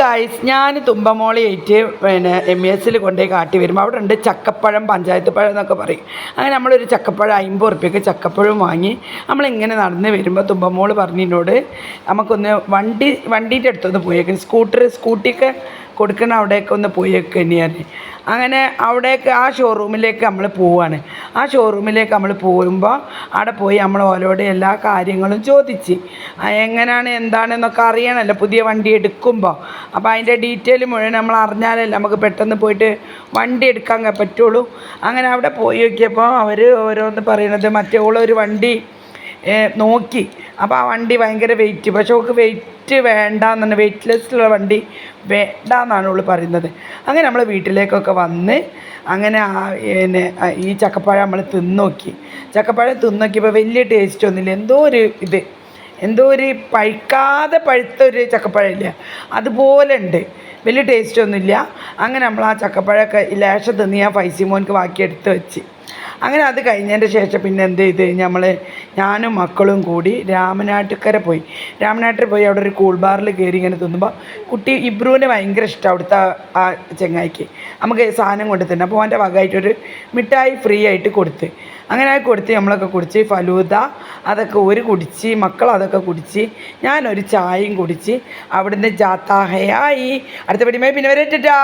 Guys ഞാൻ തുമ്പമോളിയായിട്ട് പിന്നെ M എസിൽ കൊണ്ടുപോയി കാട്ടി വരുമ്പോൾ അവിടെ ഉണ്ട് ചക്കപ്പഴം പഞ്ചായത്ത് പഴം എന്നൊക്കെ പറയും. അങ്ങനെ നമ്മളൊരു ചക്കപ്പഴം അമ്പത് ഉറുപ്പ്യക്ക് ചക്കപ്പഴം വാങ്ങി നമ്മളിങ്ങനെ നടന്ന് വരുമ്പോൾ തുമ്പമോൾ പറഞ്ഞതിനോട് നമുക്കൊന്ന് വണ്ടി വണ്ടീന്റെ അടുത്തൊന്ന് പോയേക്കും സ്കൂട്ടർ സ്കൂട്ടിയൊക്കെ കൊടുക്കണ അവിടെയൊക്കെ ഒന്ന് പോയേക്ക് തന്നെയാണ് അങ്ങനെ അവിടേക്ക് ആ ഷോറൂമിലേക്ക് നമ്മൾ പോവാണ്. ആ ഷോറൂമിലേക്ക് നമ്മൾ പോകുമ്പോൾ അവിടെ പോയി നമ്മൾ ഓരോട് എല്ലാ കാര്യങ്ങളും ചോദിച്ച്. എങ്ങനെയാണ് എന്താണെന്നൊക്കെ അറിയണമല്ലോ പുതിയ വണ്ടി എടുക്കുമ്പോൾ അപ്പോൾ അതിന്റെ ഡീറ്റെയിൽ മുഴുവൻ നമ്മൾ അറിഞ്ഞാലല്ലേ നമുക്ക് പെട്ടെന്ന് പോയിട്ട് വണ്ടി എടുക്കാൻ പറ്റുള്ളൂ. അങ്ങനെ അവിടെ പോയി നോക്കിയപ്പോൾ അവർ ഓരോന്ന് പറയണത് മറ്റേ ഒരു വണ്ടി നോക്കി. അപ്പോൾ ആ വണ്ടി ഭയങ്കര വെയിറ്റ് പക്ഷേ അവൾക്ക് വെയിറ്റ് വേണ്ട എന്നാണ് വെയിറ്റ്ലെസ്സുള്ള വണ്ടി വേണ്ട എന്നാണ് അവൾ പറയുന്നത്. അങ്ങനെ നമ്മൾ വീട്ടിലേക്കൊക്കെ വന്ന് അങ്ങനെ ആ പിന്നെ ഈ ചക്കപ്പഴം നമ്മൾ തിന്നോക്കി. ചക്കപ്പഴം തിന്നോക്കിയപ്പോൾ വലിയ ടേസ്റ്റ് ഒന്നുമില്ല. എന്തോ ഒരു ഇത്. എന്തോ ഒരു പഴുക്കാതെ പഴുത്ത ഒരു ചക്കപ്പഴമില്ല? അതുപോലെ ഉണ്ട് വലിയ ടേസ്റ്റ് ഒന്നുമില്ല. അങ്ങനെ നമ്മൾ ആ ചക്കപ്പഴമൊക്കെ ലേശം തിന്ന് ഞാൻ ഫൈസി മോൻക്ക് ബാക്കി എടുത്ത് വെച്ച്. അങ്ങനെ അത് കഴിഞ്ഞതിന്റെ ശേഷം പിന്നെ എന്ത് ചെയ്ത് നമ്മൾ ഞാനും മക്കളും കൂടി രാമനാട്ടുക്കര പോയി. രാമനാട്ടിൽ പോയി അവിടെ ഒരു കൂൾ ബാറിൽ കയറി ഇങ്ങനെ തിന്നുമ്പോൾ കുട്ടി ഇബ്രുവിന് ഭയങ്കര ഇഷ്ടം അവിടുത്തെ ആ- ആ ചെങ്ങായിക്ക്. നമുക്ക് സാധനം കൊണ്ട് അപ്പോൾ അവന്റെ വകയായിട്ടൊരു മിഠായി ഫ്രീ ആയിട്ട് കൊടുത്ത്. അങ്ങനെ കൊടുത്ത് നമ്മളൊക്കെ കുടിച്ച് ഫലൂത അതൊക്കെ ഒരു കുടിച്ച് മക്കൾ അതൊക്കെ കുടിച്ച് ഞാനൊരു ചായയും കുടിച്ച് അവിടുന്ന് ജാത്താഹയായി. അടുത്ത പിടിമേ പിന്നെ വരട്ടാ